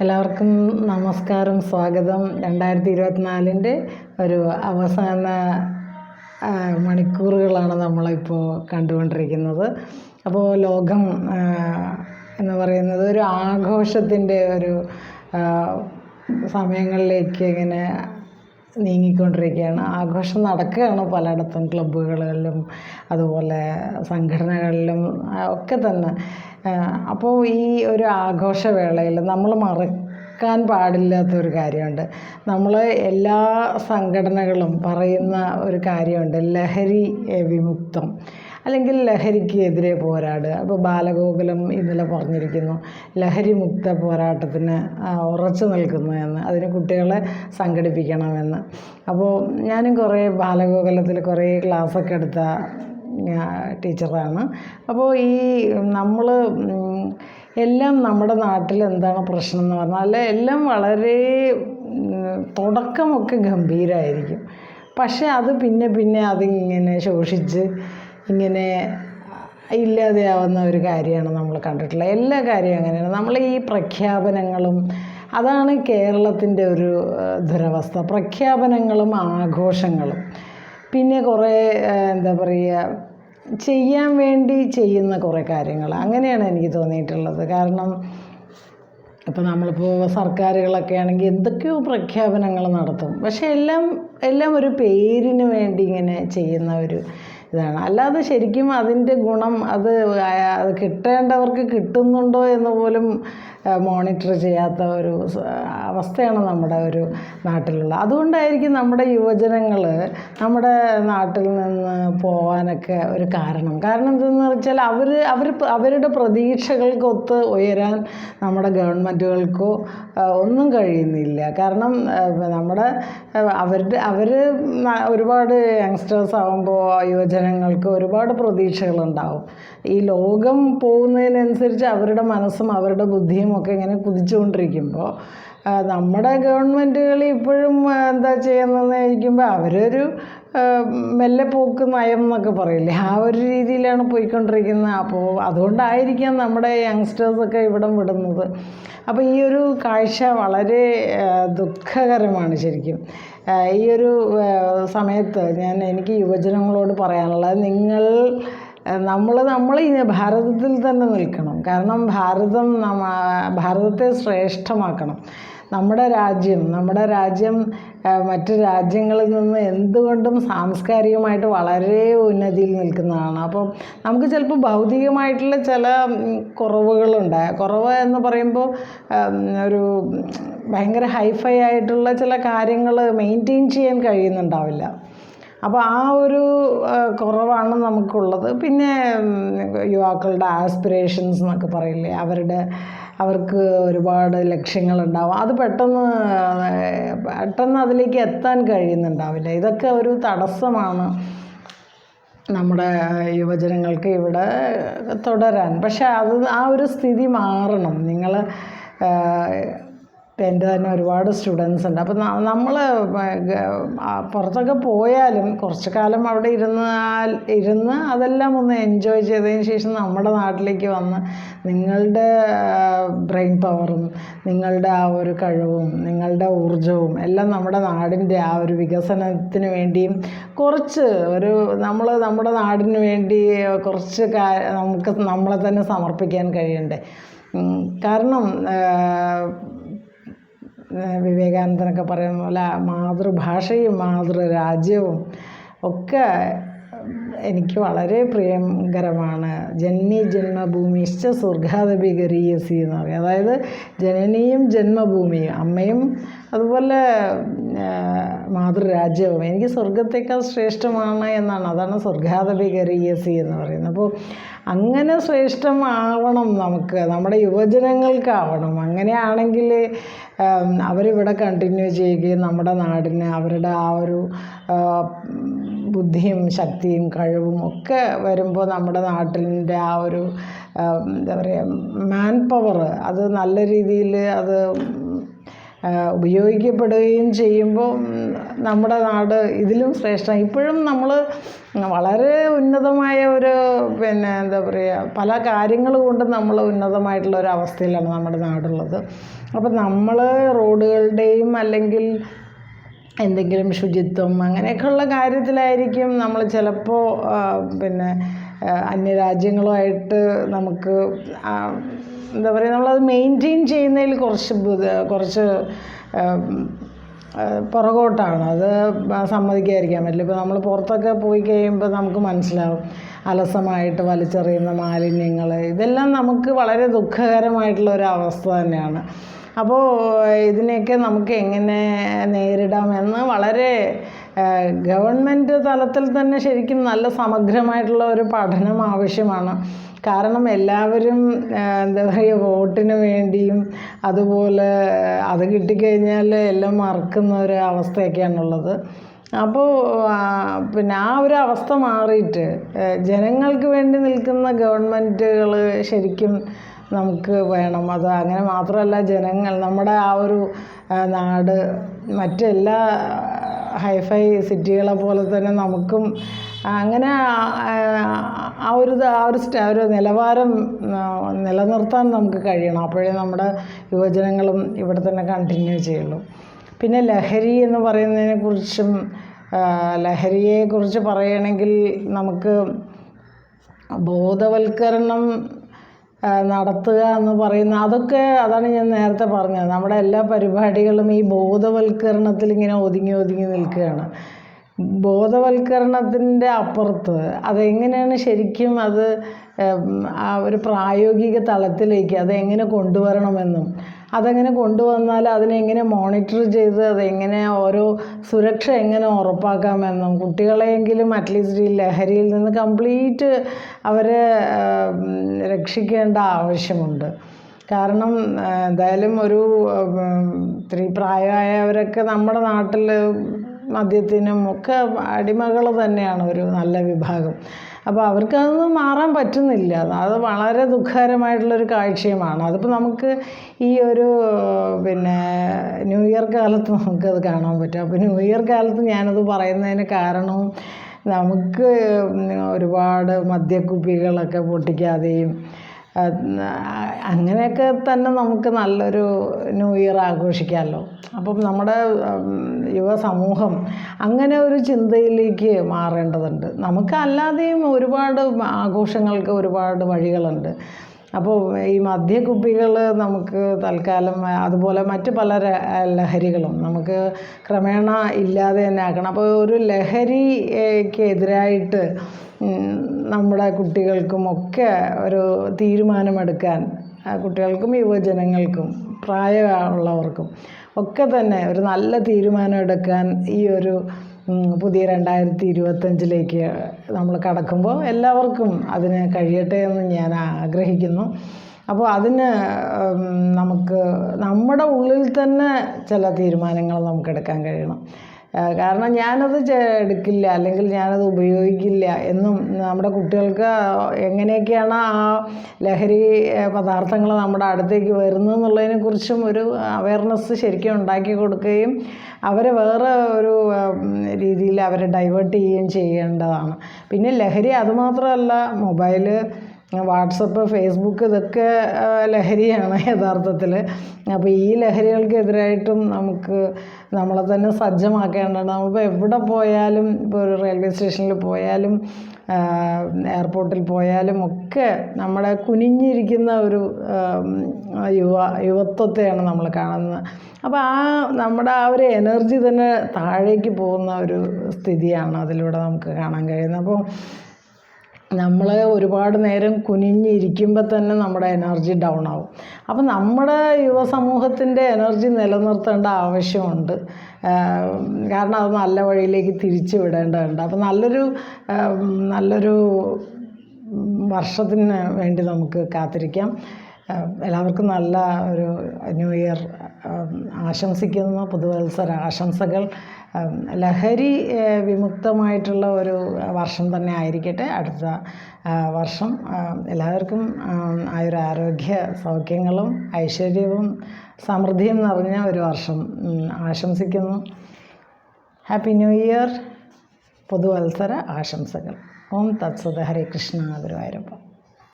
എല്ലാവർക്കും നമസ്കാരം സ്വാഗതം. രണ്ടായിരത്തി ഇരുപത്തിനാലിന്റെ ഒരു അവസാന മണിക്കൂറുകളാണ് നമ്മളിപ്പോൾ കണ്ടുകൊണ്ടിരിക്കുന്നത്. അപ്പോൾ ലോകം എന്ന് പറയുന്നത് ഒരു ആഘോഷത്തിന്റെ ഒരു സമയങ്ങളിലേക്ക് ഇങ്ങനെ നീങ്ങിക്കൊണ്ടിരിക്കുകയാണ്. ആഘോഷം നടക്കുകയാണ് പലയിടത്തും ക്ലബ്ബുകളിലും അതുപോലെ സംഘടനകളിലും ഒക്കെ തന്നെ. അപ്പോൾ ഈ ഒരു ആഘോഷവേളയിൽ നമ്മൾ മറക്കാൻ പാടില്ലാത്തൊരു കാര്യമുണ്ട്. നമ്മൾ എല്ലാ സംഘടനകളും പറയുന്ന ഒരു കാര്യമുണ്ട് ലഹരി വിമുക്തം. അല്ലെങ്കിൽ ലഹരിക്ക് എതിരെ പോരാടുക അപ്പോൾ ബാലഗോകുലം ഇന്നലെ പറഞ്ഞിരിക്കുന്നു ലഹരി മുക്ത പോരാട്ടത്തിന് ഉറച്ചു നിൽക്കുന്നുവെന്ന് അതിന് കുട്ടികളെ സംഘടിപ്പിക്കണമെന്ന്. അപ്പോൾ ഞാനും കുറേ ബാലഗോകുലത്തിൽ കുറേ ക്ലാസ്സൊക്കെ എടുത്ത ടീച്ചറാണ്. അപ്പോൾ ഈ നമ്മൾ എല്ലാം നമ്മുടെ നാട്ടിൽ എന്താണ് പ്രശ്നം എന്ന് പറഞ്ഞാൽ എല്ലാം വളരെ തുടക്കമൊക്കെ ഗംഭീരമായിരിക്കും പക്ഷേ അത് പിന്നെ പിന്നെ അതിങ്ങനെ ശോഷിച്ച് ഇങ്ങനെ ഇല്ലാതെയാവുന്ന ഒരു കാര്യമാണ് നമ്മൾ കണ്ടിട്ടുള്ളത് എല്ലാ കാര്യവും അങ്ങനെയാണ്. നമ്മൾ ഈ പ്രഖ്യാപനങ്ങളും അതാണ് കേരളത്തിന്റെ ഒരു ദുരവസ്ഥ. പ്രഖ്യാപനങ്ങളും ആഘോഷങ്ങളും. പിന്നെ കുറേ എന്താ പറയുക ചെയ്യാൻ വേണ്ടി ചെയ്യുന്ന കുറേ കാര്യങ്ങൾ. അങ്ങനെയാണ് എനിക്ക് തോന്നിയിട്ടുള്ളത്. കാരണം ഇപ്പോൾ നമ്മളിപ്പോൾ സർക്കാരുകളൊക്കെ ആണെങ്കിൽ എന്തൊക്കെയോ പ്രഖ്യാപനങ്ങൾ നടത്തും. പക്ഷേ എല്ലാം എല്ലാം ഒരു പേരിന് വേണ്ടി ഇങ്ങനെ ചെയ്യുന്ന ഒരു ഇതാണ്. അല്ലാതെ ശരിക്കും അതിന്റെ ഗുണം അത് കിട്ടേണ്ടവർക്ക് കിട്ടുന്നുണ്ടോ എന്ന് പോലും മോണിറ്റർ ചെയ്യാത്ത ഒരു അവസ്ഥയാണ് നമ്മുടെ ഒരു നാട്ടിലുള്ള അതുകൊണ്ടായിരിക്കും നമ്മുടെ യുവജനങ്ങൾ നമ്മുടെ നാട്ടിൽ നിന്ന് പോകാനൊക്കെ ഒരു കാരണം. കാരണം എന്തെന്ന് വെച്ചാൽ അവർ അവർ അവരുടെ പ്രതീക്ഷകൾക്കൊത്ത് ഉയരാൻ നമ്മുടെ ഗവൺമെന്റുകൾക്കോ ഒന്നും കഴിയുന്നില്ല. കാരണം നമ്മുടെ അവരുടെ അവർ ഒരുപാട് യങ്സ്റ്റേഴ്സ് ആകുമ്പോൾ യുവജനങ്ങൾക്ക് ഒരുപാട് പ്രതീക്ഷകളുണ്ടാവും. ഈ ലോകം പോകുന്നതിനനുസരിച്ച് അവരുടെ മനസ്സും അവരുടെ ബുദ്ധിയും ഒക്കെ ഇങ്ങനെ കുതിച്ചുകൊണ്ടിരിക്കുമ്പോൾ നമ്മുടെ ഗവൺമെന്റുകൾ ഇപ്പോഴും എന്താ ചെയ്യുന്നതെന്ന് ചോദിക്കുമ്പോൾ അവരൊരു മെല്ലെ പോക്ക് നയം എന്നൊക്കെ പറയില്ലേ? ആ ഒരു രീതിയിലാണ് പോയിക്കൊണ്ടിരിക്കുന്നത്. അപ്പോൾ അതുകൊണ്ടായിരിക്കാം നമ്മുടെ യങ്സ്റ്റേഴ്സൊക്കെ ഇവിടം വിടുന്നത്. അപ്പോൾ ഈ ഒരു കാഴ്ച വളരെ ദുഃഖകരമാണ് ശരിക്കും. ഈ ഒരു സമയത്ത് ഞാൻ എനിക്ക് യുവജനങ്ങളോട് പറയാനുള്ളത് നിങ്ങൾ നമ്മൾ നമ്മൾ ഈ ഭാരതത്തിൽ തന്നെ നിൽക്കണം. കാരണം ഭാരതം നമ്മ ഭാരതത്തെ ശ്രേഷ്ഠമാക്കണം. നമ്മുടെ രാജ്യം നമ്മുടെ രാജ്യം മറ്റ് രാജ്യങ്ങളിൽ നിന്ന് എന്തുകൊണ്ടും സാംസ്കാരികമായിട്ട് വളരെ ഉന്നതിയിൽ നിൽക്കുന്നതാണ്. അപ്പം നമുക്ക് ചിലപ്പോൾ ഭൗതികമായിട്ടുള്ള ചില കുറവുകളുണ്ട്. കുറവ് എന്ന് പറയുമ്പോൾ ഒരു ഭയങ്കര ഹൈഫൈ ആയിട്ടുള്ള ചില കാര്യങ്ങൾ മെയിന്റെയിൻ ചെയ്യാൻ കഴിയുന്നുണ്ടാവില്ല. അപ്പോൾ ആ ഒരു കുറവാണ് നമുക്കുള്ളത്. പിന്നെ യുവാക്കളുടെ ആസ്പിറേഷൻസ് എന്നൊക്കെ പറയില്ലേ അവരുടെ അവർക്ക് ഒരുപാട് ലക്ഷ്യങ്ങളുണ്ടാവും. അത് പെട്ടെന്ന് പെട്ടെന്ന് അതിലേക്ക് എത്താൻ കഴിയുന്നുണ്ടാവില്ല. ഇതൊക്കെ ഒരു തടസ്സമാണ് നമ്മുടെ യുവജനങ്ങൾക്ക് ഇവിടെ തുടരാൻ. പക്ഷേ അത് ആ ഒരു സ്ഥിതി മാറണം. നിങ്ങൾ എന്റെ തന്നെ ഒരുപാട് സ്റ്റുഡൻസ് ഉണ്ട്. അപ്പം നമ്മൾ പുറത്തൊക്കെ പോയാലും കുറച്ച് കാലം അവിടെ ഇരുന്നാൽ ഇരുന്ന് അതെല്ലാം ഒന്ന് എൻജോയ് ചെയ്തതിന് ശേഷം നമ്മുടെ നാട്ടിലേക്ക് വന്ന് നിങ്ങളുടെ ബ്രെയിൻ പവറും നിങ്ങളുടെ ആ ഒരു കഴിവും നിങ്ങളുടെ ഊർജവും എല്ലാം നമ്മുടെ നാടിന്റെ ആ ഒരു വികസനത്തിന് വേണ്ടിയും കുറച്ച് ഒരു നമ്മൾ നമ്മുടെ നാടിന് വേണ്ടി കുറച്ച് നമുക്ക് നമ്മളെ തന്നെ സമർപ്പിക്കാൻ കഴിയണ്ടേ. കാരണം വിവേകാനന്ദനൊക്കെ പറയുന്ന പോലെ മാതൃഭാഷയും മാതൃരാജ്യവും ഒക്കെ എനിക്ക് വളരെ പ്രിയങ്കരമാണ്. ജന്മി ജന്മഭൂമിശ്ച സ്വർഗാദപി ഗരീയസി എന്ന് പറയും. അതായത് ജനനിയും ജന്മഭൂമിയും അമ്മയും അതുപോലെ മാതൃരാജ്യവും എനിക്ക് സ്വർഗത്തേക്കാൾ ശ്രേഷ്ഠമാണ് എന്നാണ്. അതാണ് സ്വർഗാദപി ഗരീയസി എന്ന് പറയുന്നത്. അപ്പോൾ അങ്ങനെ ശ്രേഷ്ഠമാവണം നമുക്ക് നമ്മുടെ യുവജനങ്ങൾക്കാവണം. അങ്ങനെയാണെങ്കിൽ അവരിവിടെ കണ്ടിന്യൂ ചെയ്യുകയും നമ്മുടെ നാടിന് അവരുടെ ആ ഒരു ബുദ്ധിയും ശക്തിയും കഴിവും ഒക്കെ വരുമ്പോൾ നമ്മുടെ നാട്ടിന്റെ ആ ഒരു എന്താ പറയുക മാൻ പവർ അത് നല്ല രീതിയിൽ അത് ഉപയോഗിക്കപ്പെടുകയും ചെയ്യുമ്പോൾ നമ്മുടെ നാട് ഇതിലും ശ്രേഷ്ഠം. ഇപ്പോഴും നമ്മൾ വളരെ ഉന്നതമായ ഒരു പിന്നെ എന്താ പറയുക പല കാര്യങ്ങൾ കൊണ്ട് നമ്മൾ ഉന്നതമായിട്ടുള്ള ഒരു അവസ്ഥയിലാണ് നമ്മുടെ നാടുള്ളത്. അപ്പം നമ്മൾ റോഡുകളുടെയും അല്ലെങ്കിൽ എന്തെങ്കിലും ശുചിത്വം അങ്ങനെയൊക്കെയുള്ള കാര്യത്തിലായിരിക്കും നമ്മൾ ചിലപ്പോൾ പിന്നെ അന്യരാജ്യങ്ങളുമായിട്ട് നമുക്ക് എന്താ പറയുക നമ്മളത് മെയിന്റെയിൻ ചെയ്യുന്നതിൽ കുറച്ച് കുറച്ച് പുറകോട്ടാണ്. അത് സമ്മതിക്കാതിരിക്കാൻ പറ്റില്ല. ഇപ്പോൾ നമ്മൾ പുറത്തൊക്കെ പോയി കഴിയുമ്പോൾ നമുക്ക് മനസ്സിലാവും. അലസമായിട്ട് വലിച്ചെറിയുന്ന മാലിന്യങ്ങൾ ഇതെല്ലാം നമുക്ക് വളരെ ദുഃഖകരമായിട്ടുള്ള ഒരു അവസ്ഥ തന്നെയാണ്. അപ്പോൾ ഇതിനെയൊക്കെ നമുക്ക് എങ്ങനെ നേരിടാമെന്ന് വളരെ ഗവൺമെന്റ് തലത്തിൽ തന്നെ ശരിക്കും നല്ല സമഗ്രമായിട്ടുള്ള ഒരു പഠനം ആവശ്യമാണ്. കാരണം എല്ലാവരും എന്താ പറയുക വോട്ടിന് വേണ്ടിയും അതുപോലെ അത് കിട്ടിക്കഴിഞ്ഞാൽ എല്ലാം മറക്കുന്ന ഒരു അവസ്ഥയൊക്കെയാണുള്ളത്. അപ്പോൾ പിന്നെ ആ ഒരു അവസ്ഥ മാറിയിട്ട് ജനങ്ങൾക്ക് വേണ്ടി നിൽക്കുന്ന ഗവൺമെന്റുകൾ ശരിക്കും നമുക്ക് വേണം. അത് അങ്ങനെ മാത്രമല്ല ജനങ്ങൾ നമ്മുടെ ആ ഒരു നാട് മറ്റെല്ലാ ഹൈഫൈ സിറ്റികളെ പോലെ തന്നെ നമുക്കും അങ്ങനെ ആ- ഒരു ആ ഒരു ആ ഒരു നിലവാരം നിലനിർത്താൻ നമുക്ക് കഴിയണം. അപ്പോഴേ നമ്മുടെ യുവജനങ്ങളും ഇവിടെ തന്നെ കണ്ടിന്യൂ ചെയ്യുള്ളൂ. പിന്നെ ലഹരി എന്ന് പറയുന്നതിനെ കുറിച്ചും ലഹരിയെക്കുറിച്ച് പറയുകയാണെങ്കിൽ നമുക്ക് ബോധവൽക്കരണം നടത്തുക എന്ന് പറയുന്ന അതൊക്കെ അതാണ് ഞാൻ നേരത്തെ പറഞ്ഞത്. നമ്മുടെ എല്ലാ പരിപാടികളും ഈ ബോധവൽക്കരണത്തിൽ ഇങ്ങനെ ഒതുങ്ങി ഒതുങ്ങി നിൽക്കുകയാണ്. ബോധവൽക്കരണത്തിന്റെ അപ്പുറത്ത് അതെങ്ങനെയാണ് ശരിക്കും അത് ആ ഒരു പ്രായോഗിക തലത്തിലേക്ക് അതെങ്ങനെ കൊണ്ടുവരണമെന്നും അതെങ്ങനെ കൊണ്ടുവന്നാൽ അതിനെങ്ങനെ മോണിറ്റർ ചെയ്ത് അതെങ്ങനെ ഓരോ സുരക്ഷ എങ്ങനെ ഉറപ്പാക്കാമെന്നും കുട്ടികളെയെങ്കിലും അറ്റ്ലീസ്റ്റ് ഈ ലഹരിയിൽ നിന്ന് കംപ്ലീറ്റ് അവരെ രക്ഷിക്കേണ്ട ആവശ്യമുണ്ട്. കാരണം എന്തായാലും ഒരു ഇത്തിരി പ്രായമായവരൊക്കെ നമ്മുടെ നാട്ടിൽ മദ്യത്തിനും ഒക്കെ അടിമകൾ തന്നെയാണ് ഒരു നല്ല വിഭാഗം. അപ്പോൾ അവർക്കതൊന്നും മാറാൻ പറ്റുന്നില്ല. അത് വളരെ ദുഃഖകരമായിട്ടുള്ളൊരു കാഴ്ചയുമാണ്. അതിപ്പോൾ നമുക്ക് ഈ ഒരു പിന്നെ ന്യൂ ഇയർ കാലത്ത് നമുക്കത് കാണാൻ പറ്റും. അപ്പോൾ ന്യൂ ഇയർ കാലത്ത് ഞാനത് പറയുന്നതിന് കാരണവും നമുക്ക് ഒരുപാട് മദ്യക്കുപ്പികളൊക്കെ പൊട്ടിക്കാതെയും അങ്ങനെയൊക്കെ തന്നെ നമുക്ക് നല്ലൊരു ന്യൂ ഇയർ ആഘോഷിക്കാമല്ലോ. അപ്പം നമ്മുടെ യുവ യുവസമൂഹം അങ്ങനെ ഒരു ചിന്തയിലേക്ക് മാറേണ്ടതുണ്ട്. നമുക്കല്ലാതെയും ഒരുപാട് ആഘോഷങ്ങൾക്ക് ഒരുപാട് വഴികളുണ്ട്. അപ്പോൾ ഈ മദ്യക്കുപ്പികൾ നമുക്ക് തൽക്കാലം അതുപോലെ മറ്റ് പല ലഹരികളും നമുക്ക് ക്രമേണ ഇല്ലാതെ തന്നെ ആക്കണം. അപ്പോൾ ഒരു ലഹരിക്ക് എതിരായിട്ട് നമ്മുടെ കുട്ടികൾക്കും ഒക്കെ ഒരു തീരുമാനമെടുക്കാൻ കുട്ടികൾക്കും യുവജനങ്ങൾക്കും പ്രായമുള്ളവർക്കും ഒക്കെ തന്നെ ഒരു നല്ല തീരുമാനം എടുക്കാൻ ഈ ഒരു പുതിയ രണ്ടായിരത്തി ഇരുപത്തഞ്ചിലേക്ക് നമ്മൾ കടക്കുമ്പോൾ എല്ലാവർക്കും അതിന് കഴിയട്ടെ എന്ന് ഞാൻ ആഗ്രഹിക്കുന്നു. അപ്പോൾ അതിന് നമുക്ക് നമ്മുടെ ഉള്ളിൽ തന്നെ ചില തീരുമാനങ്ങൾ നമുക്ക് എടുക്കാൻ കഴിയണം. കാരണം ഞാനത് എടുക്കില്ല അല്ലെങ്കിൽ ഞാനത് ഉപയോഗിക്കില്ല എന്നും നമ്മുടെ കുട്ടികൾക്ക് എങ്ങനെയൊക്കെയാണ് ആ ലഹരി പദാർത്ഥങ്ങൾ നമ്മുടെ അടുത്തേക്ക് വരുന്നതെന്നുള്ളതിനെ കുറിച്ചും ഒരു അവയർനെസ് ശരിക്കും ഉണ്ടാക്കി കൊടുക്കുകയും അവരെ വേറെ ഒരു രീതിയിൽ അവരെ ഡൈവേർട്ട് ചെയ്യുകയും ചെയ്യേണ്ടതാണ്. പിന്നെ ലഹരി അതുമാത്രമല്ല മൊബൈൽ വാട്സപ്പ് ഫേസ്ബുക്ക് ഇതൊക്കെ ലഹരിയാണ് യഥാർത്ഥത്തിൽ. അപ്പോൾ ഈ ലഹരികൾക്കെതിരായിട്ടും നമുക്ക് നമ്മളെ തന്നെ സജ്ജമാക്കേണ്ടതാണ്. നമ്മളിപ്പോൾ എവിടെ പോയാലും ഇപ്പോൾ ഒരു റെയിൽവേ സ്റ്റേഷനിൽ പോയാലും എയർപോർട്ടിൽ പോയാലും ഒക്കെ നമ്മുടെ കുനിഞ്ഞിരിക്കുന്ന ഒരു യുവ യുവത്വത്തെയാണ് നമ്മൾ കാണുന്നത്. അപ്പോൾ ആ നമ്മുടെ ആ ഒരു എനർജി തന്നെ താഴേക്ക് പോകുന്ന ഒരു സ്ഥിതിയാണ് അതിലൂടെ നമുക്ക് കാണാൻ കഴിയുന്നത്. അപ്പോൾ നമ്മൾ ഒരുപാട് നേരം കുനിഞ്ഞിരിക്കുമ്പോൾ തന്നെ നമ്മുടെ എനർജി ഡൗൺ ആവും അപ്പം നമ്മുടെ യുവസമൂഹത്തിന്റെ എനർജി നിലനിർത്തേണ്ട ആവശ്യമുണ്ട്. കാരണം അത് നല്ല വഴിയിലേക്ക് തിരിച്ചു വിടേണ്ടതുണ്ട്. അപ്പം നല്ലൊരു നല്ലൊരു വർഷത്തിന് വേണ്ടി നമുക്ക് കാത്തിരിക്കാം. എല്ലാവർക്കും നല്ല ഒരു ന്യൂ ഇയർ ആശംസിക്കുന്നു പുതുവത്സര ആശംസകൾ. ലഹരി വിമുക്തമായിട്ടുള്ള ഒരു വർഷം തന്നെ ആയിരിക്കട്ടെ അടുത്ത വർഷം. എല്ലാവർക്കും ആയുരാരോഗ്യ സൗഖ്യങ്ങളും ഐശ്വര്യവും സമൃദ്ധിയും നിറഞ്ഞ ഒരു വർഷം ആശംസിക്കുന്നു. ഹാപ്പി ന്യൂ ഇയർ പുതുവത്സര ആശംസകൾ. ഓം തത്സത ഹരേ കൃഷ്ണ ഗുരുവായൂരപ്പ.